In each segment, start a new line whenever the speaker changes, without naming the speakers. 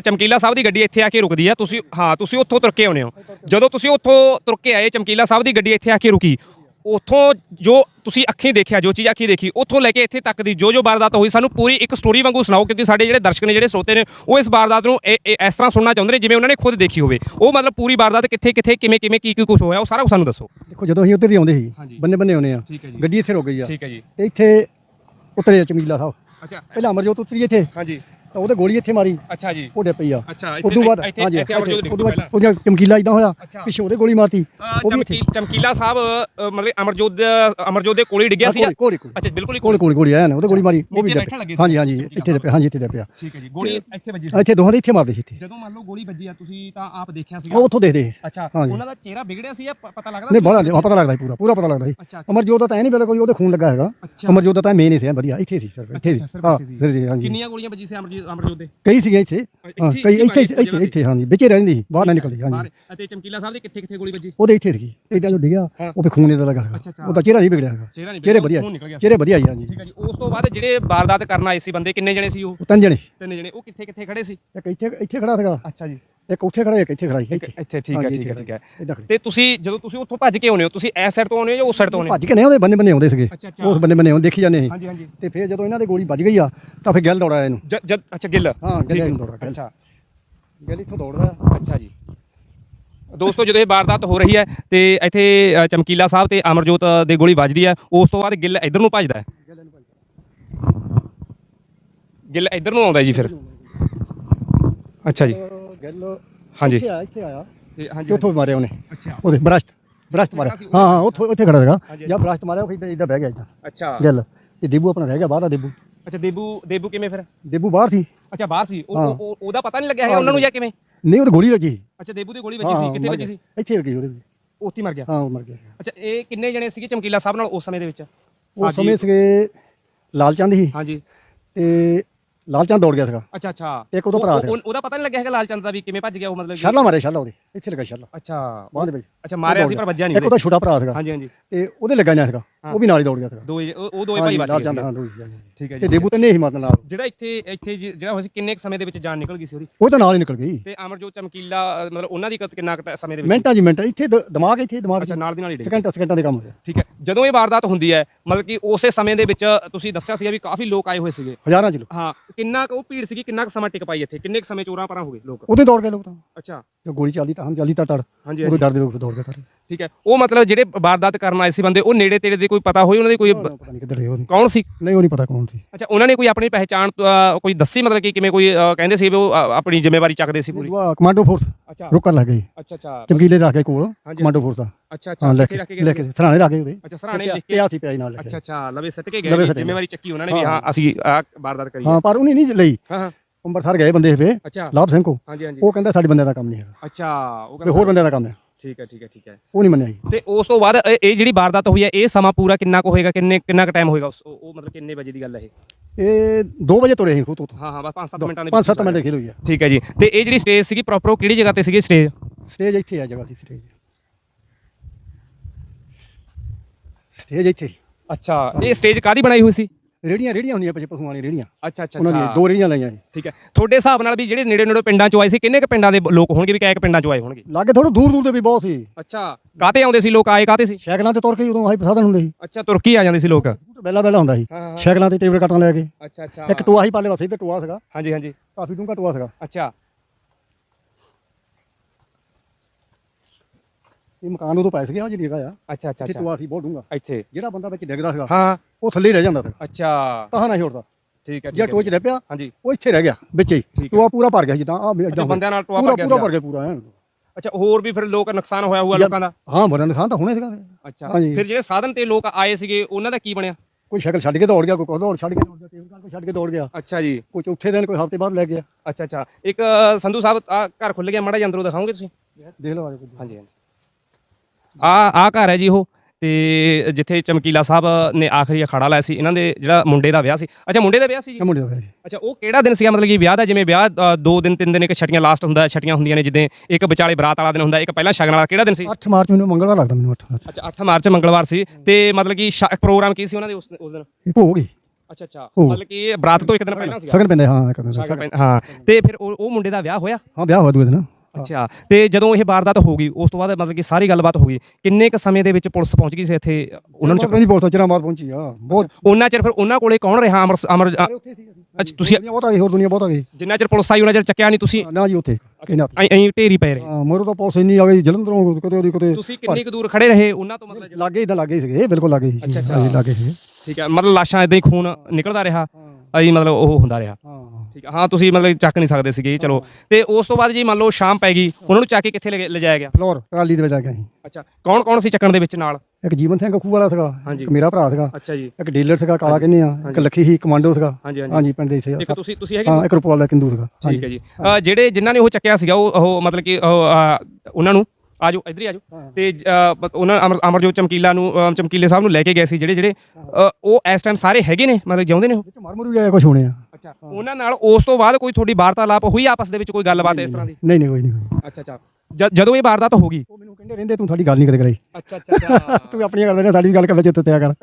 ਆ ਚਮਕੀਲਾ ਸਾਹਿਬ ਦੀ ਗੱਡੀ ਇੱਥੇ ਆ ਕੇ ਰੁਕਦੀ ਆ। ਤੁਸੀਂ ਹਾਂ ਤੁਸੀਂ ਉੱਥੋਂ ਤੁਰ ਕੇ ਆਉਨੇ ਹੋ। ਜਦੋਂ ਤੁਸੀਂ ਉੱਥੋਂ ਤੁਰ ਕੇ ਆਏ ਚਮਕੀਲਾ ਸਾਹਿਬ ਦੀ ਗੱਡੀ ਇੱਥੇ ਆ ਕੇ ਰੁਕੀ ਉੱਥੋਂ ਜੋ ਤੁਸੀਂ ਅੱਖੀਂ ਦੇਖਿਆ ਜੋ ਚੀਜ਼ ਅੱਖੀਂ ਦੇਖੀ ਉੱਥੋਂ ਲੈ ਕੇ ਇੱਥੇ ਤੱਕ ਦੀ ਜੋ ਜੋ ਵਾਰਦਾਤ ਹੋਈ ਸਾਨੂੰ ਪੂਰੀ ਇੱਕ ਸਟੋਰੀ ਵਾਂਗੂ ਸੁਣਾਓ ਕਿਉਂਕਿ ਸਾਡੇ ਜਿਹੜੇ ਦਰਸ਼ਕ ਨੇ ਜਿਹੜੇ ਸਰੋਤੇ ਨੇ ਉਹ ਇਸ ਵਾਰਦਾਤ ਨੂੰ ਇਸ ਤਰ੍ਹਾਂ ਸੁਣਨਾ ਚਾਹੁੰਦੇ ਨੇ ਜਿਵੇਂ ਉਹਨਾਂ ਨੇ ਖੁਦ ਦੇਖੀ ਹੋਵੇ। ਉਹ ਮਤਲਬ ਪੂਰੀ ਵਾਰਦਾਤ ਕਿੱਥੇ ਕਿੱਥੇ ਕਿਵੇਂ ਕਿਵੇਂ ਕੀ ਕੀ ਕੁਝ ਹੋਇਆ ਉਹ ਸਾਰਾ ਕੁਝ ਸਾਨੂੰ ਦੱਸੋ।
ਦੇਖੋ ਜਦੋਂ ਅਸੀਂ ਉੱਧਰ ਦੀ ਆਉਂਦੇ ਸੀ। ਬੰਨੇ ਬੰਨੇ ਆਉਂਦੇ ਆ। ਗੱਡੀ ਇੱਥੇ ਰੁਕ ਗਈ ਆ।
ਠੀਕ ਹੈ ਜੀ।
ਤੇ ਇੱਥੇ ਉਤਰੇ ਚਮੀਲਾ ਸਾਹਿਬ।
ਅੱਛਾ।
ਪਹਿਲਾਂ ਅਮਰਜੋਤ ਉਤਰੀ ਇੱਥੇ।
ਹਾਂਜੀ।
ਤਾਂ ਉਹਦੇ ਗੋਲੀ ਇੱਥੇ ਮਾਰੀ।
ਅੱਛਾ ਜੀ।
ਉਹ ਡੇ ਪਈ ਆ।
ਅੱਛਾ,
ਉਦੋਂ ਬਾਅਦ ਹਾਂਜੀ। ਉਦੋਂ ਬਾਅਦ
ਪਹਿਲਾਂ।
ਉਹ ਜਿਹੜਾ ਚਮਕੀਲਾ ਇਦਾਂ ਹੋਇਆ। ਪਿੱਛੇ ਉਹਦੇ ਗੋਲੀ ਮਾਰਤੀ। ਉਹ ਵੀ ਇੱਥੇ
ਚਮਕੀ- ਚਮਕੀਲਾ ਸਾਹਿਬ ਮਤਲਬ ਅਮਰਜੋਤ ਅਮਰਜੋਤ ਦੇ ਕੋਲ ਹੀ ਡਿੱਗਿਆ ਸੀ। ਅੱਛਾ ਬਿਲਕੁਲ ਹੀ
ਕੋਲ ਕੋਲ। ਗੋਲੀ ਆਇਆ ਨਾ ਉਹਦੇ ਗੋਲੀ ਮਾਰੀ ਉਹ ਵੀ।
ਸੀ।
ਹਾਂਜੀ ਹਾਂਜੀ ਇੱਥੇ ਦੇ ਹਾਂਜੀ ਇੱਥੇ ਦੇ ਪਿਆ।
ਠੀਕ ਹੈ ਜੀ ਗੋਲੀ ਇੱਥੇ ਵੱਜੀ
ਇੱਥੇ ਦੋਹਾਂ ਦੇ ਇੱਥੇ ਮਾਰਦੇ ਸੀ ਇੱਥੇ।
ਜਦੋਂ ਮੰਨ ਲਓ ਗੋਲੀ ਵੱਜੀ ਆ ਤੁਸੀਂ ਤਾਂ ਆਪ ਦੇਖਿਆ ਸੀਗਾ।
ਉਹ ਉੱਥੋਂ ਦੇਖਦੇ ਸੀ।
ਅੱਛਾ। ਉਹਨਾਂ ਦਾ ਚਿਹਰਾ ਵਿਗੜਿਆ ਸੀ ਪਤਾ ਲੱਗਦਾ
ਨਹੀਂ ਬੜਾ ਪਤਾ ਲੱਗਦਾ ਸੀ ਪੂਰਾ ਪੂਰਾ ਪਤਾ ਲੱਗਦਾ ਸੀ। ਅਮਰਜੋਤ ਦਾ ਤਾਂ ਐ ਨਹੀਂ ਬਿਲਕੁਲ ਉਹਦੇ ਖੂਨ ਲੱਗਾ ਹੈਗਾ। ਅਮਰਜੋਤ ਦਾ ਤਾਂ ਮੇਨ ਹੀ ਸੀ ਵਧੀਆ ਇੱਥੇ ਸੀ ਸਰ ਇੱਥੇ ਸੀ। ਹਾਂ
ਸੀ।
ਸੀ
ਕਿੰਨੀਆਂ ਗੋਲੀਆਂ ਵੱਜੀ ਸੀ ਅਮਰਜੀਤ ਅਮਰਜੋਤ ਦੇ?
ਕਈ ਸੀਗੇ ਇੱਥੇ। ਹਾਂ
ਇੱਥੇ-
ਕਈ
ਇੱਥੇ
ਇੱਥੇ ਇੱਥੇ ਇੱਥੇ ਹਾਂਜੀ ਵਿੱਚੇ ਰਹਿੰਦੀ ਸੀ ਬਾਹਰ ਨਾ ਨਿਕਲਦੀ ਹਾਂਜੀ।
ਬਾਹਰ ਅਤੇ ਚਮਕੀਲਾ ਸਾਹਿਬ ਦੇ ਕਿੱਥੇ ਕਿੱਥੇ ਗੋਲੀ ਵੱਜੀ?
ਉਹਦੇ ਇੱਥੇ ਸੀ ਇਦਾਂ ਜੋ ਡਿੱਗਿਆ
ਹਾਂ।
ਉਹ ਫੇ ਖੂਨ ਇਹਦਾ ਲੱਗਾ
ਅੱਛਾ, ਅੱਛਾ।
ਉਹਦਾ ਚਿਹਰਾ ਨਹੀਂ ਵਿਗੜਿਆ ਹੈਗਾ
ਚਿਹਰਾ ਨਹੀਂ
ਚਿਹਰੇ ਵਧੀਆ
ਖੂਨ ਨਿਕਲ ਗਿਆ।
ਚਿਹਰੇ ਵਧੀਆ ਜੀ ਹਾਂਜੀ।
ਠੀਕ ਹੈ ਜੀ। ਉਸ ਤੋਂ ਬਾਅਦ ਜਿਹੜੇ ਵਾਰਦਾਤ ਕਰਨ ਆਏ ਸੀ ਬੰਦੇ ਕਿੰਨੇ ਜਣੇ ਸੀ ਉਹ
ਉਹ? ਤਿੰਨ ਜਣੇ।
ਤਿੰਨ ਜਣੇ। ਉਹ ਕਿੱਥੇ ਕਿੱਥੇ ਖੜੇ ਸੀ?
ਇੱਕ ਇੱਥੇ ਇੱਥੇ ਖੜਾ ਸੀਗਾ।
ਅੱਛਾ ਜੀ।
ਇੱਕ ਉੱਥੇ ਖੜਾ ਇੱਕ ਇੱਥੇ ਖੜਾ ਸੀ ਇੱਥੇ।
ਇੱਥੇ ਠੀਕ ਹੈ
ਹਾਂਜੀ,
ਠੀਕ ਹੈ
ਇੱਥੇ
ਠੀਕ ਹੈ।
ਖੜੇ।
ਤੇ ਤੁਸੀਂ ਜਦੋਂ ਤੁਸੀਂ ਉੱਥੋਂ ਭੱਜ ਕੇ ਆਉਨੇ ਹੋ ਤੁਸੀਂ ਇਸ ਸਾਈਡ ਤੋਂ ਆਉਨੇ ਹੋ ਜਾਂ ਉਸ ਸਾਈਡ ਤੋਂ ਆਉਨੇ ਹੋ?
ਭੱਜ ਕੇ ਨਹੀਂ ਉਹਦੇ ਬੰਨੇ ਬੰਨੇ ਆਉਂਦੇ ਸੀਗੇ।
ਅੱਛਾ, ਅੱਛਾ।
ਉਸ ਬੰਨੇ ਬੰਨੇ ਆਉਂਦੇ ਦੇਖੀ ਜਾਂਦੇ ਸੀ।
ਹਾਂਜੀ ਹਾਂਜੀ।
ਤੇ ਫਿਰ ਜਦੋਂ ਇਹਨਾਂ ਦੇ ਗੋਲੀ ਵੱਜ ਗਈ ਆ ਤਾਂ ਫਿਰ ਗੱਲ ਦੌੜਾਇਆ ਇਹਨੂੰ।
ਜ- ਜਦ ਅੱਛਾ ਗਿੱਲ।
ਹਾਂ
ਠੀਕ
ਗੱਲ
ਹੈ।
ਦੌੜਾ ਗੱਲ।
ਅੱਛਾ।
ਗੱਲ ਇੱਥੋਂ ਦੌੜਦਾ
ਅੱਛਾ ਜੀ। ਦੋਸਤੋ ਜਦੋਂ ਇਹ ਵਾਰਦਾਤ ਹੋ ਰਹੀ ਹੈ ਤੇ ਇੱਥੇ ਅ, ਚਮਕੀਲਾ ਸਾਹਿਬ ਤੇ ਅਮਰਜੋਤ ਦੇ ਗੋਲੀ ਵੱਜਦੀ ਹੈ ਉਸ ਤੋਂ ਬਾਅਦ ਗਿੱਲ ਇੱਧਰ ਨੂੰ ਭੱਜਦਾ ਹੈ। ਗਿੱਲ ਇੱਧਰ ਨੂੰ ਆਉਂਦਾ ਜੀ ਫਿਰ। ਅੱਛਾ ਜੀ।
ਗੱਲ
ਹਾਂਜੀ।
ਇੱਥੇ ਆਇਆ ਇੱਥੇ ਆਇਆ।
ਤੇ
ਤੇ
ਹਾਂਜੀ
ਉੱਥੋਂ ਮਾਰਿਆ ਉਹਨੇ।
ਅੱਛਾ।
ਉਹਦੇ ਬਰਸ਼ਤ ਬਰਸ਼ਤ ਮਾਰਿਆ।
ਸੀ,
ਹਾਂ ਹਾਂ ਉੱਥੋਂ ਉੱਥੇ ਖੜਾ ਸੀਗਾ।
ਹਾਂਜੀ।
ਜਾਂ ਬਰਸ਼ਤ ਮਾਰਿਆ ਉਹ ਫਿਰ ਇੱਦਾਂ ਬਹਿ ਗਿਆ ਇੱਦਾਂ
ਅੱਛਾ।
ਗੱਲ। ਤੇ ਦੇਬੂ ਆਪਣਾ ਰਹਿ ਗਿਆ ਬਾਹਰ ਆ ਦੇਬੂ।
ਅੱਛਾ ਦੇਬੂ ਦੇਬੂ ਕਿਵੇਂ ਫਿਰ?
ਦੇਬੂ ਬਾਹਰ ਸੀ।
ਅੱਛਾ ਬਾਹਰ ਸੀ। ਉਹ-
ਹਾਂ।
ਉਹ ਉਹ- ਉਹਦਾ ਪਤਾ ਨਹੀਂ ਲੱਗਿਆ ਹੈ ਉਹਨਾਂ ਨੂੰ ਜਾਂ ਕਿਵੇਂ?
ਨਹੀਂ ਉਹਦੇ ਗੋਲੀ ਲੱਗੀ
ਅੱਛਾ ਦੇਬੂ ਦੀ ਗੋਲੀ ਵੱਜੀ ਸੀ। ਕਿੱਥੇ
ਮਰ
ਵੱਜੀ
ਗਿਆ।
ਸੀ?
ਇੱਥੇ ਲੱਗੀ ਉਹਦੇ ਵੀ।
ਉੱਥੇ ਹੀ ਮਰ ਗਿਆ?
ਹਾਂ ਉਹ ਮਰ ਗਿਆ।
ਅੱਛਾ ਇਹ ਕਿੰਨੇ ਜਣੇ ਸੀਗੇ ਚਮਕੀਲਾ ਸਾਹਿਬ ਨਾਲ ਉਸ ਸਮੇਂ ਦੇ ਵਿੱਚ?
ਉਸ
ਸਾਜੀ-
ਸਮੇਂ ਸੀਗੇ ਲਾਲ ਚੰਦ ਸੀ।
ਹਾਂਜੀ।
ਤੇ ਲਾਲ ਚੰਦ ਦੌੜ ਗਿਆ ਸੀਗਾ।
ਅੱਛਾ ਅੱਛਾ।
ਇੱਕ ਉਹਦਾ
ਉਹ-
ਭਰਾ।
ਉਹਦਾ ਪਤਾ ਨਹੀਂ ਲੱਗਿਆ ਹੈਗਾ ਲਾਲ ਚੰਦ ਦਾ ਵੀ ਕਿਵੇਂ ਭੱਜ ਗਿਆ ਉਹ ਮਤਲਬ ਕਿ-
ਮਾਰਿਆ ਸ਼ਾਲਾ ਉਹਦੇ। ਇੱਥੇ ਲੱਗਾ ਸ਼ਾਲਾ
ਅੱਛਾ
ਬਾਹਰ ਦੇ ਵਿੱਚ
ਅੱਛਾ ਮਾਰਿਆ ਸੀ ਪਰ ਵੱਜਿਆ ਨਹੀਂ
ਇੱਕ ਉਹਦਾ ਛੋਟਾ ਭਰਾ ਸੀਗਾ।
ਹਾਂਜੀ ਹਾਂਜੀ।
ਤੇ ਉਹਦੇ ਲੱਗਾ ਜਾਂ ਸੀਗਾ ਉਹ ਵੀ ਨਾਲ ਹੀ ਦੌੜ ਗਿਆ ਸੀਗਾ।
ਦੋ ਉਹ ਉਹ
ਹਾਂਜੀ,
ਭਾਈ ਬਚ ਗਏ
ਸੀ।
ਠੀਕ ਹੈ
ਤੇ
ਜੀ।
ਦੇਬੂ ਤੇ ਨਹੀਂ ਹਿੰਮਤ ਨਾਲ
ਜਿਹੜਾ ਇੱਥੇ ਇੱਥੇ ਜੀ- ਜਿਹੜਾ ਹੋਇਆ ਸੀ ਕਿੰਨੇ ਕੁ ਸਮੇਂ ਦੇ ਵਿੱਚ ਜਾਨ ਨਿਕਲ ਗਈ ਸੀ ਉਹਦੀ?
ਉਹ ਤਾਂ ਨਾਲ ਹੀ ਨਿਕਲ ਗਈ।
ਤੇ ਅਮਰਜੋਤ ਚਮਕੀਲਾ ਅ, ਮਤਲਬ ਉਹਨਾਂ ਦੀ ਕਿੰਨਾ ਕੁ ਟ- ਸਮੇਂ ਦੇ ਵਿੱਚ?
ਮਿੰਟਾਂ ਜੀ ਮਿੰਟ। ਇੱਥੇ ਦ- ਦਿਮਾਗ ਇੱਥੇ ਦਿਮਾਗ
ਅੱਛਾ ਨਾਲ ਦੀ ਨਾਲ ਹੀ ਡਿੱਗ ਗਈ।
ਸਕਿੰਟਾਂ ਸਕਿੰਟਾਂ ਦੇ ਕੰਮ ਹੋ ਗਿਆ
ਠੀਕ ਹੈ। ਜਦੋਂ ਇਹ ਵਾਰਦਾਤ ਹੁੰਦੀ ਹੈ ਮਤਲਬ ਕਿ ਉਸੇ ਸਮੇਂ ਦੇ ਵਿੱਚ ਤੁਸੀਂ ਦੱਸਿਆ ਸੀਗਾ ਵੀ ਕਾਫੀ ਲੋਕ ਆਏ ਹੋਏ ਸੀਗੇ।
ਹਜ਼ਾਰਾਂ ਚ ਲੋਕ।
ਹਾਂ ਕਿੰਨਾ ਕੁ ਉਹ ਭੀੜ ਸੀਗੀ ਕਿੰਨਾ ਕੁ ਸਮਾਂ ਟਿਕ ਪਾਈ ਇੱਥੇ? ਕਿੰਨੇ ਕੁ ਸਮੇਂ ਚੋਰਾਂ ਪਰਾਂ ਹੋ ਗਏ ਲੋਕ?
ਉਹਦੇ ਦੌੜ ਗਏ ਲੋਕ ਤਾਂ।
ਅੱਛਾ।
ਜੋ ਗੋਲੀ ਚੱਲਦੀ ਤਾਂ ਹਮ ਚੱਲਦੀ ਤਾਂ ਟੜ
ਹਾਂਜੀ
ਉਹਦੇ ਡਰਦੇ ਲੋਕ ਦੌੜ ਗਏ ਸਾਰੇ।
ਠੀਕ ਹੈ। ਉਹ ਮਤਲਬ ਜਿਹੜੇ ਵਾਰਦਾਤ ਕਰਨ ਆਏ ਸੀ ਬੰਦੇ ਉਹ ਨੇੜੇ ਤੇੜੇ ਦੇ ਕੋਈ ਪਤਾ ਹੋਈ ਉਹਨਾਂ ਦੀ ਕੋਈ
ਪਤਾ ਨਹੀਂ ਕਿੱਧਰ ਗਏ ਉਹ
ਕੌਣ ਸੀ?
ਨਹੀਂ ਉਹ ਨਹੀਂ ਪਤਾ ਕੌਣ ਸੀ।
ਅੱਛਾ ਉਹਨਾਂ ਨੇ ਕੋਈ ਆਪਣੀ ਪਹਿਚਾਣ ਅ, ਕੋਈ ਦੱਸੀ ਮਤਲਬ ਕਿ ਕਿਵੇਂ ਕੋਈ ਅ, ਕਹਿੰਦੇ ਸੀ ਵੀ ਉਹ ਅ, ਆਪਣੀ ਜ਼ਿੰਮੇਵਾਰੀ ਚੱਕਦੇ ਸੀ ਪੂਰੀ?
ਦੂਆ ਕਮਾਂਡੋ ਫੋਰਸ
ਅੱਛਾ।
ਰੁਕਣ ਲੱਗ ਗਈ
ਅੱਛਾ ਅੱਛਾ।
ਚਮਕੀਲੇ ਰੱਖ ਕੇ ਕੋਲ। ਕਮਾਂਡੋ ਫੋਰਸ ਦਾ।
ਅੱਛਾ
ਹਾਂ
ਅੱਛਾ
ਲੈ ਕੇ ਲੈ ਸਰਾਣੇ ਰੱਖ ਕੇ ਉਹਦੇ
ਅੱਛਾ ਸਰਾਣੇ ਲਿਖ ਕੇ।
ਪਿਆ ਸੀ ਪਿਆ ਸੀ ਨਾਲ ਲੈ ਕੇ।
ਅੱਛਾ ਅੱਛਾ ਲਵੇ ਸੱਟ ਕੇ ਗਏ। ਜ਼ਿੰਮੇਵਾਰੀ ਚੱਕੀ ਉਹਨਾਂ ਨੇ ਵੀ
ਹਾਂ,
ਅਸੀਂ ਆ ਵਾਰਦਾਤ ਕਰੀ ਹੈ।
ਹਾਂ। ਪਰ ਉਹਨੇ ਨਹੀਂ ਲਈ।
ਹਾਂ ਹਾਂ।
ਅੰਮ੍ਰਿਤਸਰ ਗਏ ਬੰਦੇ ਫੇ
ਅੱਛਾ।
ਲਾਭ ਸਿੰਘ ਕੋ
ਹਾਂਜੀ ਹਾਂਜੀ।
ਉਹ ਕਹਿੰਦਾ ਸਾਡੇ ਬੰਦੇ ਦਾ ਕੰਮ ਨਹੀਂ ਹੈਗਾ।
ਅੱਛਾ ਉਹ
ਵੀ
ਕਹਿੰਦਾ
ਹੋਰ ਬੰਦੇ ਦਾ ਕੰਮ ਹੈ।
ਠੀਕ ਹੈ ਠੀਕ ਹੈ ਠੀਕ ਹੈ।
ਉਹ ਨਹੀਂ ਮੰਨਿਆ ਜੀ।
ਤੇ ਉਸ ਤੋਂ ਬਾਅਦ ਇਹ ਇਹ ਜਿਹੜੀ ਵਾਰਦਾਤ ਹੋਈ ਹੈ ਇਹ ਸਮਾਂ ਪੂਰਾ ਕਿੰਨਾ ਕੁ ਹੋਏਗਾ ਕਿੰਨੇ ਕਿੰਨਾ ਕੁ ਟਾਈਮ ਹੋਏਗਾ? ਉਸ- ਉਹ ਉਹ ਮਤਲਬ ਕਿੰਨੇ ਵਜੇ ਦੀ ਗੱਲ ਹੈ ਇਹ?
ਇਹ 2 ਵਜੇ ਤੁਰੇ ਸੀ ਖੂਹ ਤੋਂ।
ਹਾਂ ਹਾਂ ਬਸ 5-7 ਮਿੰਟਾਂ ਦੇ
5-7 ਮਿੰਟ ਖੇਲ ਹੋਈ ਆ
ਠੀਕ ਹੈ ਜੀ। ਤੇ ਇਹ ਜਿਹੜੀ ਸਟੇਜ ਸੀਗੀ ਪ੍ਰੋਪਰ ਉਹ ਕਿਹੜੀ ਜਗ੍ਹਾ ਤੇ ਸੀਗੀ ਸਟੇਜ
ਸਟੇਜ ਇੱਥੇ ਆ ਜਗ੍ਹਾ ਸੀ ਸਟੇਜ ਸਟੇਜ ਇੱਥੇ। ਸੀ।
ਅੱਛਾ ਇਹ ਸਟੇਜ ਕਾਦੀ ਬਣਾਈ ਹੋਈ ਸੀ?
ਰੇੜੀਆਂ ਰੇੜੀਆਂ ਹੁੰਦੀਆਂ ਪਿੱਛੇ ਪਸ਼ੂਆਂ ਵਾਲੀ ਰੇੜੀਆਂ
ਅੱਛਾ ਅੱਛਾ
ਉਹਨਾਂ ਦੀਆਂ ਦੋ ਰੇੜੀਆਂ ਲਾਈਆਂ ਜੀ।
ਠੀਕ ਹੈ। ਤੁਹਾਡੇ ਹਿਸਾਬ ਨਾਲ ਵੀ ਜਿਹੜੇ ਨੇੜੇ ਨੇੜੇ ਪਿੰਡਾਂ ਚੋਂ ਆਏ ਸੀ ਕਿੰਨੇ ਕੁ ਪਿੰਡਾਂ ਦੇ ਲੋਕ ਹੋਣਗੇ ਵੀ ਕਿਹ ਕੁ ਪਿੰਡਾਂ ਚੋਂ ਆਏ ਹੋਣਗੇ?
ਲਾਗੇ ਥੋੜਾ ਦੂਰ ਦੂਰ ਤੇ ਵੀ ਬਹੁਤ ਸੀ।
ਅੱਛਾ ਕਾਤੇ ਆਉਂਦੇ ਸੀ ਲੋਕ? ਆਏ ਕਾਤੇ ਸੀ?
ਸਾਈਕਲਾਂ ਤੇ ਤੁਰ ਕੇ ਉਦੋਂ ਆਹੀ ਸਾਧਨ ਹੁੰਦੇ ਸੀ।
ਅੱਛਾ ਤੁਰਕੀ ਆ ਜਾਂਦੇ ਸੀ ਲੋਕ।
ਬੈਲਾ ਬੈਲਾ ਹੁੰਦਾ ਸੀ। ਸਾਈਕਲਾਂ ਤੇ ਟੇਬਲ ਕੱਟਣ ਲੈ ਕੇ।
ਅੱਛਾ ਅੱਛਾ।
ਇੱਕ ਟੋਆ ਹੀ ਪਾਲੇ ਵਾਸਤੇ ਤੇ ਟੋਆ ਸੀਗਾ।
ਹਾਂਜੀ ਹਾਂਜੀ।
ਕਾਫੀ ਡੂੰਘਾ ਟੋਆ ਸੀਗਾ।
ਅੱਛਾ।
ਇਹ ਮਕਾਨ ਉਦੋਂ ਪੈ ਸੀਗਾ ਜਿਹੜੀ ਜਗ੍ਹਾ ਆ
ਅੱਛਾ ਅੱਛਾ ਅੱਛਾ।
ਟੋਆ ਸੀ ਬਹੁਤ ਡੂੰਘਾ।
ਇੱਥੇ।
ਜਿਹੜਾ ਬੰਦਾ ਵਿੱਚ ਡਿੱਗਦਾ ਸੀਗਾ
ਹਾਂ।
ਉਹ ਥੱਲੇ ਹੀ ਰਹਿ ਜਾਂਦਾ ਸੀਗਾ
ਅੱਛਾ।
ਤਾਂ ਨਾ ਛੋੜਦਾ।
ਠੀਕ ਹੈ
ਜਿਹੜਾ
ਠੀਕ
ਟੋਆ
ਹੈ
'ਚ ਰਹਿ ਪਿਆ
ਹਾਂਜੀ।
ਉਹ ਇੱਥੇ ਰਹਿ ਗਿਆ ਵਿੱਚ ਹੀ।
ਠੀਕ ਹੈ।
ਟੋਆ ਪੂਰਾ ਭਰ ਗਿਆ ਜਿੱਦਾਂ ਆ
ਅੱਛਾ, ਬੰਦਿਆਂ ਨਾਲ ਟੋਆ ਭਰ ਗਿਆ
ਪੂਰਾ। ਭਰ ਗਿਆ ਪੂਰਾ ਐਨ।
ਅੱਛਾ ਹੋਰ ਵੀ ਫਿਰ ਲੋਕ ਨੁਕਸਾਨ ਹੋਇਆ ਹੋਊਗਾ ਲੋਕਾਂ ਦਾ?
ਹਾਂ ਮਰਨ ਨੁਕਸਾਨ ਤਾਂ ਹੋਣਾ ਸੀਗਾ।
ਅੱਛਾ।
ਹਾਂਜੀ।
ਫਿਰ ਜਿਹੜੇ ਸਾਧਨ ਤੇ ਲੋਕ ਆਏ ਸੀਗੇ ਉਹਨਾਂ ਦਾ ਕੀ ਬਣਿਆ?
ਕੋਈ ਸ਼ਕਲ ਛੱਡ ਕੇ ਦੌੜ ਗਿਆ ਕੋਈ ਦੌੜ ਛੱਡ ਕੇ ਦੌੜ ਗਿਆ ਟੇਬਲ ਕੱਟ ਕੇ ਛੱਡ ਕੇ ਦੌੜ ਗਿਆ।
ਅੱਛਾ ਜੀ।
ਕੋਈ ਚੌਥੇ ਦਿਨ ਕੋਈ ਹਫ਼ਤੇ ਬਾਅਦ ਲੈ ਗਿਆ।
ਅੱਛਾ ਅੱਛਾ। ਇੱਕ ਅ, ਸੰਧੂ ਸਾਹਿਬ ਆਹ ਘਰ ਖੁੱਲ ਗਿਆ ਮਾੜਾ ਅੰਦਰੋਂ ਦਿਖਾਓਗੇ ਤੁਸੀਂ?
ਦੇਖ ਲਓ ਆ ਜਾਓ।
ਹਾਂਜੀ ਹਾਂਜੀ। ਆ ਆ ਘਰ ਹੈ ਜੀ ਉਹ ਤੇ ਜਿੱਥੇ ਚਮਕੀਲਾ ਸਾਹਿਬ ਨੇ ਆਖਰੀ ਅਖਾੜਾ ਲਾਇਆ ਸੀ ਇਹਨਾਂ ਦੇ ਜਿਹੜਾ ਮੁੰਡੇ ਦਾ ਵਿਆਹ ਸੀ। ਅੱਛਾ ਮੁੰਡੇ ਦਾ ਵਿਆਹ ਸੀ ਜੀ?
ਮੁੰਡੇ ਦਾ ਹੋਇਆ ਜੀ
ਅੱਛਾ ਉਹ ਕਿਹੜਾ ਦਿਨ ਸੀਗਾ? ਮਤਲਬ ਕਿ ਵਿਆਹ ਦਾ ਜਿਵੇਂ ਵਿਆਹ ਦੋ ਦਿਨ ਤਿੰਨ ਦਿਨ ਇੱਕ ਛਟੀਆਂ ਲਾਸਟ ਹੁੰਦਾ ਛਟੀਆਂ ਹੁੰਦੀਆਂ ਨੇ ਜਿੱਦਾਂ ਇੱਕ ਵਿਚਾਲੇ ਬਰਾਤ ਵਾਲਾ ਦਿਨ ਹੁੰਦਾ ਇੱਕ ਪਹਿਲਾਂ ਸ਼ਗਨ ਵਾਲਾ ਕਿਹੜਾ ਦਿਨ ਸੀ?
8 ਮਾਰਚ ਮੈਨੂੰ ਮੰਗਲਵਾਰ ਲੱਗਦਾ ਮੈਨੂੰ 8 ਮਾਰਚ।
ਅੱਛਾ 8 ਮਾਰਚ ਮੰਗਲਵਾਰ ਸੀ ਤੇ ਮਤਲਬ ਕਿ ਪ੍ਰੋਗਰਾਮ ਕੀ ਸੀ ਉਹਨਾਂ ਦੇ ਉਸ ਉਸ ਦਿਨ?
ਭੋਗ ਹੀ।
ਅੱਛਾ ਅੱਛਾ। ਮਤਲਬ ਕਿ ਬਰਾਤ ਤੋਂ ਇੱਕ ਦਿਨ ਪਹਿਲਾਂ ਸੀਗਾ।
ਸਗਨ ਪੈਂਦੇ ਹਾਂ
ਹਾਂ ਤੇ ਫਿਰ ਉਹ ਮੁੰਡੇ ਦਾ ਵਿਆਹ ਹੋਇਆ?
ਹਾਂ ਵਿਆਹ ਹੋਇਆ ਦੂਏ ਦਿਨ।
ਅੱਛਾ ਤੇ ਜਦੋਂ ਇਹ ਵਾਰਦਾਤ ਹੋ ਗਈ ਉਸ ਤੋਂ ਬਾਅਦ ਮਤਲਬ ਕਿ ਸਾਰੀ ਗੱਲਬਾਤ ਹੋ ਗਈ ਕਿੰਨੇ ਕ ਸਮੇਂ ਦੇ ਵਿੱਚ ਪੁਲਿਸ ਪਹੁੰਚ ਗਈ ਸੀ ਇੱਥੇ ਉਹਨਾਂ ਨੂੰ ਚੱਕ-
ਚੱਕਰ ਦੀ ਪੁਲਿਸ ਚਿਰਾਂ ਬਾਅਦ ਪਹੁੰਚੀ ਆ ਬਹੁਤ
ਉਹਨਾਂ ਚਿਰ ਫਿਰ ਉਹਨਾਂ ਕੋਲੇ ਕੌਣ ਰਿਹਾ? ਅਮਰ ਅਮਰ ਅੱਛਾ ਤੁਸੀਂ
ਬਹੁਤ ਆ ਗਈ ਹੋਰ ਦੁਨੀਆ ਬਹੁਤ ਆ ਗਈ।
ਜਿੰਨਾ ਚਿਰ ਪੁਲਿਸ ਆਈ ਉਹਨਾਂ ਚਿਰ ਚੱਕਿਆ ਨਹੀਂ ਤੁਸੀਂ?
ਨਾ ਜੀ ਉੱਥੇ
ਐਂ ਢੇਰੀ ਪਏ ਰਹੇ।
ਹਾਂ ਮੋਰੋ ਤਾਂ ਪੁਲਿਸ ਇੰਨੀ ਆ ਗਈ ਜਲੰਧਰੋਂ ਕਿਤੇ ਉਹਦੀ ਕਿਤੇ
ਤੁਸੀਂ ਕਿੰਨੀ ਕੁ ਦੂਰ ਖੜੇ ਰਹੇ? ਉਹਨਾਂ ਤੋਂ ਮਤਲਬ
ਲਾਗੇ ਇਦਾਂ ਲਾਗੇ ਸੀਗੇ ਬਿਲਕੁਲ ਲਾਗੇ ਸੀ।
ਅੱਛਾ, ਅੱਛਾ।
ਲਾਗੇ ਸੀ
ਠੀਕ ਹੈ ਮਤਲਬ ਲਾਸ਼ਾਂ ਇਦਾਂ ਹੀ ਖੂਨ ਨਿਕਲਦਾ ਰਿਹਾ ਅਈ ਮਤਲਬ ਉਹ ਹੁੰਦਾ ਰਿਹਾ।
ਹਾਂ।
ਠੀਕ ਹੈ ਹਾਂ ਤੁਸੀਂ ਮਤਲਬ ਚੱਕ ਨਹੀਂ ਸਕਦੇ ਸੀਗੇ ਚਲੋ। ਤੇ ਉਸ ਤੋਂ ਬਾਅਦ ਜੀ ਮੰਨ ਲਓ ਸ਼ਾਮ ਪੈ ਗਈ ਉਹਨਾਂ ਨੂੰ ਚੱਕ ਕੇ ਕਿੱਥੇ ਲੈ ਲਿਜਾਇਆ ਗਿਆ?
ਫਲੋਰ ਟਰਾਲੀ ਦੇ ਵਿੱਚ ਆ ਗਏ ਅਸੀਂ।
ਅੱਛਾ ਕੌਣ ਕੌਣ ਸੀ ਚੱਕਣ ਦੇ ਵਿੱਚ ਨਾਲ?
ਇੱਕ ਜੀਵਨ ਸਿੰਘ ਖੂਹ ਵਾਲਾ ਸੀਗਾ
ਹਾਂਜੀ।
ਇੱਕ ਮੇਰਾ ਭਰਾ ਸੀਗਾ
ਅੱਛਾ ਜੀ।
ਇੱਕ ਡੀਲਰ ਸੀਗਾ ਕਾਲਾ ਕਹਿੰਦੇ ਆ ਇੱਕ ਲੱਖੀ ਸੀ ਕਮਾਂਡੋ ਸੀਗਾ।
ਹਾਂਜੀ ਹਾਂਜੀ।
ਹਾਂਜੀ ਪਿੰਡ ਦੇ ਸੀ।
ਇੱਕ ਤੁਸੀਂ ਤੁਸੀਂ ਹੈਗੇ
ਹਾਂ ਇੱਕ ਰੁਪਵਾਲ ਦਾ ਕਿੰਦੂ ਸੀਗਾ।
ਠੀਕ ਹੈ ਜੀ। ਅ, ਜਿਹੜੇ ਜਿਨ੍ਹਾਂ ਨੇ ਉਹ ਚੱਕਿਆ ਸੀਗਾ ਉਹ ਉਹ ਮਤਲਬ ਕਿ ਉਹ, ਅ, ਉਹਨਾਂ ਨੂੰ? ਆਜੋ ਇੱਧਰ ਹੀ ਆਜੋ। ਤੇ ਅ, ਉਹਨਾਂ ਅਮਰ ਅਮਰਜੋਤ ਚਮਕੀਲਾ ਨੂੰ ਅ, ਚਮਕੀਲੇ ਸਾਹਿਬ ਨੂੰ ਲੈ ਕੇ ਗਏ ਸੀ ਜਿਹੜੇ ਜਿਹੜੇ ਅ, ਉਹ ਇਸ ਟਾਈਮ ਸਾਰੇ ਹੈਗੇ ਨੇ? ਮਤਲਬ ਜਿਉਂਦੇ ਨੇ ਉਹ?
ਵਿੱਚ ਮਰ ਮੁਰ ਵੀ ਆਇਆ ਕੁਝ ਹੋਣੇ ਆ।
ਅੱਛਾ। ਉਹਨਾਂ ਨਾਲ ਉਸ ਤੋਂ ਬਾਅਦ ਕੋਈ ਤੁਹਾਡੀ ਵਾਰਤਾਲਾਪ ਹੋਈ ਆਪਸ ਦੇ ਵਿੱਚ ਕੋਈ ਗੱਲਬਾਤ ਇਸ ਤਰ੍ਹਾਂ ਦੀ?
ਨਹੀਂ ਨਹੀਂ ਕੋਈ ਨਹੀਂ ਹੋਈ।
ਅੱਛਾ ਅੱਛਾ। ਜ- ਜਦੋਂ ਇਹ ਵਾਰਦਾਤ ਹੋ ਗਈ
ਉਹ ਮੈਨੂੰ ਕਹਿੰਦੇ ਰਹਿੰਦੇ ਤੂੰ ਸਾਡੀ ਗੱਲ ਨਹੀਂ ਕਦੇ ਕਰਾਈ।
ਅੱਛਾ ਅੱਛਾ
ਤੂੰ ਆਪਣੀਆਂ ਕਰਦਾ ਨੇ ਸਾਡੀ ਗੱਲ ਕਰ ਵਿੱਚ ਤਿਆ ਕਰ।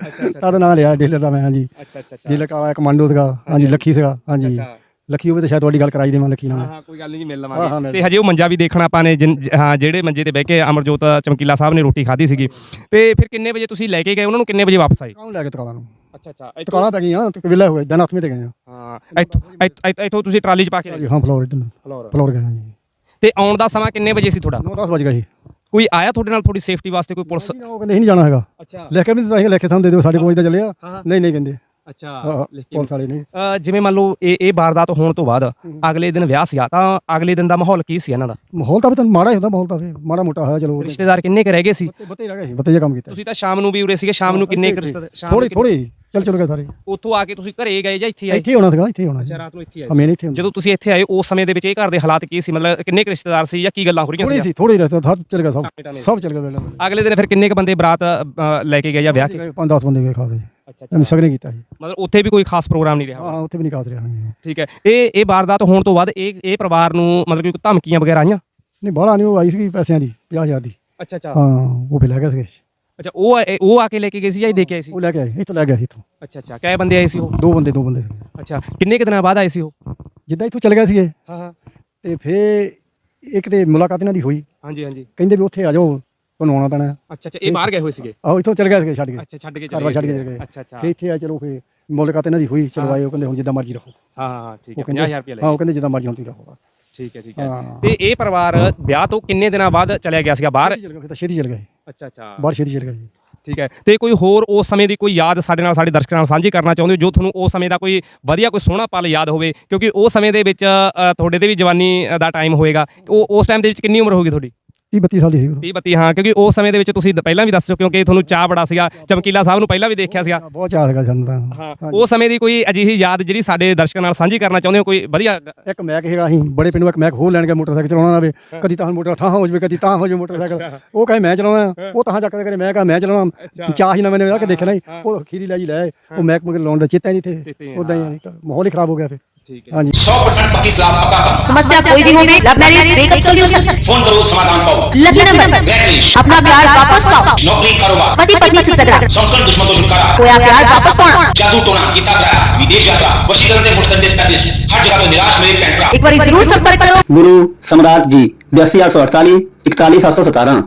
ਤਾਂ ਨਾਂ ਲਿਆ? ਡੀਲਰ ਦਾ ਮੈਂ ਹਾਂਜੀ।
ਅੱਛਾ ਅੱਛਾ
ਡੀਲਰ ਕਾਲਾ ਕਮਾਂਡੋ ਸੀਗਾ। ਹਾਂਜੀ ਲੱਖੀ ਸੀਗਾ। ਹਾਂਜੀ।
ਅੱਛਾ।
ਲੱਖੀ ਹੋਵੇ ਤਾਂ ਸ਼ਾਇਦ ਤੁਹਾਡੀ ਗੱਲ ਕਰਾਈ ਦੇਵਾਂ ਲੱਖੀ ਨਾਲ।
ਹਾਂ ਕੋਈ ਗੱਲ ਨਹੀਂ ਜੀ ਮਿਲ
ਹਾਂ, ਹਾਂ,
ਲਵਾਂਗੇ
ਮਿਲ
ਤੇ ਹਜੇ ਉਹ ਮੰਜਾ ਵੀ ਦੇਖਣਾ ਆਪਾਂ ਨੇ ਜਿਨ- ਜ- ਹਾਂ ਜਿਹੜੇ ਮੰਜੇ ਤੇ ਬਹਿ ਕੇ ਅਮਰਜੋਤ ਚਮਕੀਲਾ ਸਾਹਿਬ ਨੇ ਰੋਟੀ ਖਾਧੀ ਸੀਗੀ। ਤੇ ਫਿਰ ਕਿੰਨੇ ਵਜੇ ਤੁਸੀਂ ਲੈ ਕੇ ਗਏ? ਉਹਨਾਂ ਨੂੰ ਕਿੰਨੇ ਵਜੇ ਵਾਪਸ ਆਏ?
ਕਾਹਨੂੰ ਲੈ ਕੇ ਤਕਾਲਾ ਨੂੰ?
ਅੱਛਾ ਅੱਛਾ।
ਤਕਾਲਾ ਪੈ ਗਈਆਂ ਤੇ ਵਿਲਾ ਹੋਏ ਦਿਨ ਹੱਥਵੇਂ ਤੇ ਗਏ ਆ।
ਹਾਂ ਇੱਥੋਂ ਇੱਥੋਂ- ਇੱਥੋਂ- ਇੱਥੋਂ ਤੁਸੀਂ ਟਰਾਲੀ 'ਚ ਪਾ ਕੇ ਲੈ ਗਏ
ਹਾਂ ਫਲੋਰ ਇਧਰ
ਫਲੋਰ।
ਫਲੋਰ ਗਏ ਹਾਂਜੀ
ਤੇ ਆਉਣ ਦਾ ਸਮਾਂ ਕਿੰਨੇ ਵਜੇ ਸੀ ਤੁਹਾਡਾ?
9-10 ਵਜ ਗਏ ਸੀ।
ਕੋਈ ਆਇਆ ਤੁਹਾਡੇ ਨਾਲ ਥੋੜੀ ਸੇਫਟੀ ਵਾਸਤੇ ਕੋਈ ਪੁਲਿਸ?
ਉਹ ਕਹਿੰਦੇ ਅਸੀਂ ਨਹੀਂ ਜਾਣਾ ਹੈਗਾ।
ਅੱਛਾ।
ਲੈ ਕੇ ਵੀ ਤਾਂ ਅਸੀਂ ਲੈ ਕੇ ਸਾਨੂੰ ਦੇ ਦਿਓ ਸਾਡੇ ਕੋਲ ਤਾਂ ਚੱਲਿਆ
ਹਾਂ।
ਨਹੀਂ ਨਹੀਂ ਕਹਿੰਦੇ।
ਅੱਛਾ।
ਹਾਂ, ਪੁਲਿਸ ਵਾਲੇ ਨਹੀਂ
ਅ, ਜਿਵੇਂ ਮੰਨ ਲਓ ਇਹ ਇਹ ਵਾਰਦਾਤ ਹੋਣ ਤੋਂ ਬਾਅਦ ਅਗਲੇ ਦਿਨ ਵਿਆਹ ਸੀਗਾ ਤਾਂ ਅਗਲੇ ਦਿਨ ਦਾ ਮਾਹੌਲ ਕੀ ਸੀ ਇਹਨਾਂ ਦਾ?
ਮਾਹੌਲ ਤਾਂ ਵੀ ਤਾਂ ਮਾੜਾ ਹੀ ਹੁੰਦਾ ਮਾਹੌਲ ਤਾਂ ਵੀ। ਮਾੜਾ ਮੋਟਾ ਹੋਇਆ ਚਲੋ।
ਰਿਸ਼ਤੇਦਾਰ ਕਿੰਨੇ ਕੁ ਰਹਿ ਗਏ ਸੀ?
ਬੱਤੇ ਰਹਿ ਗਏ ਸੀ ਬੱਤੇ ਕੰਮ ਕੀਤਾ।
ਤੁਸੀਂ ਤਾਂ ਸ਼ਾਮ ਨੂੰ ਵੀ ਉਰੇ ਸੀਗੇ ਸ਼ਾਮ ਨੂੰ ਕਿੰਨੇ ਕੁ ਰਿਸ਼ਤੇਦਾਰ ਸ਼ਾਮ ਨੂੰ
ਥੋੜੀ ਥੋੜੀ ਚੱਲ ਚਲ ਗਏ ਸਾਰੇ।
ਉੱਥੋਂ ਆ ਕੇ ਤੁਸੀਂ ਘਰੇ ਗਏ ਜਾਂ ਇੱਥੇ ਆਏ?
ਇੱਥੇ ਹੀ ਹੋਣਾ ਸੀਗਾ ਇੱਥੇ ਹੀ ਹੋਣਾ ਸੀ
ਅੱਛਾ ਰਾਤ ਨੂੰ ਇੱਥੇ ਆਏ।
ਹਾਂ ਮੈਂ ਇੱਥੇ ਹੁੰਦਾ
ਜਦੋਂ ਤੁਸੀਂ ਇੱਥੇ ਆਏ ਉਸ ਸਮੇਂ ਦੇ ਵਿੱਚ ਇਹ ਘਰ ਦੇ ਹਾਲਾਤ ਕੀ ਸੀ? ਮਤਲਬ ਕਿੰਨੇ ਕੁ ਰਿਸ਼ਤੇਦਾਰ ਸੀ ਜਾਂ ਕੀ ਗੱਲਾਂ ਹੋ ਰਹੀਆਂ
ਥੋੜੀ
ਸੀ
ਸੀ ਥੋੜੀ ਰਹਿ ਸਭ ਚੱਲ ਗਿਆ ਸਭ।
ਟਾਵੇਂ।
ਸਭ ਚੱਲ ਵੇਲੇ।
ਅਗਲੇ ਦਿਨ ਫਿਰ ਕਿੰਨੇ ਕ ਬੰਦੇ ਬਰਾਤ ਅ, ਲੈ ਕੇ ਗਏ ਜਾਂ ਵਿਆਹ ਕੇ?
ਪੰਜ 10 ਬੰਦੇ ਗਏ ਖਾਸੇ।
ਅੱਛਾ
ਅਸੀਂ ਸਗਨੇ ਕੀਤਾ ਸੀ।
ਮਤਲਬ ਉੱਥੇ ਵੀ ਕੋਈ ਖਾਸ ਪ੍ਰੋਗਰਾਮ ਨਹੀਂ ਰਿਹਾ
ਹਾਂ ਹਾਂ ਉੱਥੇ ਵੀ ਨਹੀਂ ਖਾਸ ਰਿਹਾ ਹਾਂਜੀ।
ਠੀਕ ਹੈ। ਇਹ ਇਹ ਵਾਰਦਾਤ ਹੋਣ ਤੋਂ ਬਾਅਦ ਇਹ ਇਹ ਪਰਿਵਾਰ ਨੂੰ ਮਤਲਬ ਕਿ ਕੋਈ ਧਮਕੀਆਂ ਵਗੈਰਾ ਆਈਆਂ?
ਨਹੀਂ ਬਾਹਲਾ ਨਹੀਂ ਉਹ ਆਈ ਸੀ ਪੈਸਿਆਂ ਦੀ 50000 ਦੀ।
ਅੱਛਾ ਅੱਛਾ।
ਹਾਂ ਉਹ ਵੀ ਲੈ ਗਏ ਸੀਗੇ।
ਅੱਛਾ ਉਹ ਉਹ ਆ ਕੇ ਲੈ ਕੇ ਗਏ ਸੀ ਜਾਂ ਇਹ ਦੇ ਕੇ ਆਏ ਸੀ?
ਉਹ ਲੈ ਕੇ ਆਏ ਇੱਥੋਂ ਲੈ ਆਏ ਇੱਥੋਂ।
ਅੱਛਾ ਅੱਛਾ ਕਿੰਨੇ ਬੰਦੇ ਆਏ ਸੀ ਉਹ?
ਦੋ ਬੰਦੇ ਦੋ ਬੰਦੇ।
ਅੱਛਾ ਕਿੰਨੇ ਕੁ ਦਿਨਾਂ ਬਾਅਦ ਆਏ ਸੀ ਉਹ?
ਜਿੱਦਾਂ ਇੱਥੋਂ ਚਲੇ ਗਏ ਸੀਗੇ
ਹਾਂ ਹਾਂ।
ਤੇ ਫੇਰ ਇੱਕ ਤੇ ਮੁਲਾਕਾਤ ਇਹਨਾਂ ਦੀ ਹੋਈ।
ਹਾਂਜੀ ਹਾਂਜੀ।
ਕਹਿੰਦੇ ਵੀ ਉੱਥੇ ਆ ਜਾਓ ਤੁਹਾਨੂੰ ਆਉਣਾ ਪੈਣਾ।
ਅੱਛਾ ਅੱਛਾ ਇਹ ਬਾਹਰ ਗਏ ਹੋਏ ਸੀਗੇ?
ਆਹੋ ਇੱਥੋਂ ਚਲੇ ਗਏ ਸੀਗੇ ਛੱਡ ਕੇ
ਅੱਛਾ ਛੱਡ ਕੇ
ਘਰ ਵਾਰ ਛੱਡ ਕੇ ਚਲੇ ਗਏ।
ਅੱਛਾ ਅੱਛਾ।
ਫੇਰ ਇੱਥੇ ਆ ਚਲੋ ਫੇਰ ਮੁਲਾਕਾਤ ਇਹਨਾਂ ਦੀ ਹੋਈ ਚਲੋ ਆਏ ਉਹ ਕਹਿੰਦੇ ਹੁਣ ਜਿੱਦਾਂ ਮਰਜ਼ੀ ਰਹੋ।
ਹਾਂ ਹਾਂ ਠੀਕ ਹੈ
ਉਹ ਕਹਿੰਦੇ
50000 ਰੁਪਏ ਲੈ
ਹਾਂ ਉਹ ਕਹਿੰਦੇ ਜਿੱਦਾਂ ਮਰਜ਼ੀ ਹੁਣ ਤੁਸੀਂ ਰਹੋ।
ਠੀਕ ਹੈ ਠੀਕ ਹੈ।
ਹਾਂ।
ਤੇ ਇਹ ਪਰਿਵਾਰ ਵਿਆਹ ਤੋਂ ਕਿੰਨੇ ਦਿਨਾਂ ਬਾਅਦ ਚਲਿਆ ਗਿਆ ਸੀਗਾ ਬਾਹਰ?
ਛੇਤੀ ਚਲੇ ਗਏ ਫਿਰ ਤਾਂ ਛੇਤੀ ਚਲੇ ਗਏ
ਅੱਛਾ ਅੱਛਾ।
ਬਾਹਰ ਛੇਤੀ ਗਏ ਜੀ।
ਠੀਕ ਹੈ। ਤੇ ਕੋਈ ਹੋਰ ਉਸ ਸਮੇਂ ਦੀ ਕੋਈ ਯਾਦ ਸਾਡੇ ਨਾਲ ਸਾਡੇ ਦਰਸ਼ਕਾਂ ਨਾਲ ਸਾਂਝੀ ਕਰਨਾ ਚਾਹੁੰਦੇ ਹੋ ਜੋ ਤੁਹਾਨੂੰ ਉਸ ਸਮੇਂ ਦਾ ਕੋਈ ਵਧੀਆ ਕੋਈ ਸੋਹਣਾ ਪਲ ਯਾਦ ਹੋਵੇ? ਕਿਉਂਕਿ ਉਸ ਸਮੇਂ ਦੇ ਵਿੱਚ ਅ, ਤੁਹਾਡੇ ਤੇ ਵੀ ਜਵਾਨੀ ਦਾ ਟਾਈਮ ਹੋਏਗਾ। ਉਹ ਉਸ ਟਾਈਮ ਦੇ ਵਿੱਚ ਕਿੰਨੀ ਉਮਰ ਹੋਗੀ ਤੁਹਾਡੀ?
30 32 ਸਾਲ ਦੀ ਸੀ ਉਦੋਂ।
30 32 ਹਾਂ ਕਿਉਂਕਿ ਉਸ ਸਮੇਂ ਦੇ ਵਿੱਚ ਤੁਸੀਂ ਦ- ਪਹਿਲਾਂ ਵੀ ਦੱਸ ਚੁੱਕੇ ਹੋ ਕਿ ਤੁਹਾਨੂੰ ਚਾਹ ਬੜਾ ਸੀਗਾ ਚਮਕੀਲਾ ਸਾਹਿਬ ਨੂੰ ਪਹਿਲਾਂ ਵੀ ਦੇਖਿਆ ਸੀਗਾ।
ਬਹੁਤ ਚਾਹ ਸੀਗਾ ਸਾਨੂੰ ਤਾਂ।
ਹਾਂ ਉਸ ਸਮੇਂ ਦੀ ਕੋਈ ਅਜਿਹੀ ਯਾਦ ਜਿਹੜੀ ਸਾਡੇ ਦਰਸ਼ਕਾਂ ਨਾਲ ਸਾਂਝੀ ਕਰਨਾ ਚਾਹੁੰਦੇ ਹੋ ਕੋਈ ਵਧੀਆ
ਇੱਕ ਮੈਕ ਹੈਗਾ ਅਸੀਂ ਬੜੇ ਪਿੰਡੋਂ ਇੱਕ ਮੈਕ ਹੋਰ ਲੈਣ ਗਏ ਮੋਟਰਸਾਈਕਲ ਚਲਾਉਣਾ ਆਵੇ ਕਦੀ ਤਾਂ ਮੋਟਰ ਠਾਹ ਹੋ ਜਾਵੇ ਕਦੀ ਤਾਂ ਹੋ ਜਾਵੇ ਮੋਟਰਸਾਈਕਲ। ਉਹ ਕਹੇ ਮੈਂ ਚਲਾਉਣਾ ਉਹ ਤਾਂ ਕੇ ਕਰੇ ਮੈਂ ਕਹਾਂ ਮੈਂ ਚਲਾਉਣਾ। ਚਾਹ ਹੀ ਨਾ ਮੈਨੇ ਆ ਕੇ ਦੇਖਿਆ ਨਹੀਂ। ਉਹ ਖੀਰੀ ਲੈ ਜੀ ਲੈ ਉਹ ਮੈਕ ਮਗਰ ਲਾਉਣ ਦਾ ਚੇਤਾ ਨਹੀਂ
ਚੇਤੇ
ਇੱਥੇ।
ਹੀ,
ਉਦਾਂ ਹੀ ਮਾਹੌਲ ਹੀ ਖਰਾਬ ਹੋ ਗਿਆ ਫਿਰ।
हाँ
सौ
परसेंट पक्की
समस्या कोई भी हो love marriage breakup solution
phone करो समाधान पाओ।
Lucky number. अपना प्यार वापस पाओ।
नौकरी कारोबार।
पति पत्नी से झगड़ा।
संस्करण दुश्मन से छुटकारा
खोया प्यार वापस पाओ।
जादू टोना गीता ग्रह विदेश यात्रा। वशीकरण से मुटकंडे स्पेशलिस्ट हर जगह में निराश मेरे पैंट्रा
एक बार ज़रूर संपर्क करो।
गुरु सम्राट जी बयासी आठ सौ अड़तालीस इकतालीस सात सौ सतारह।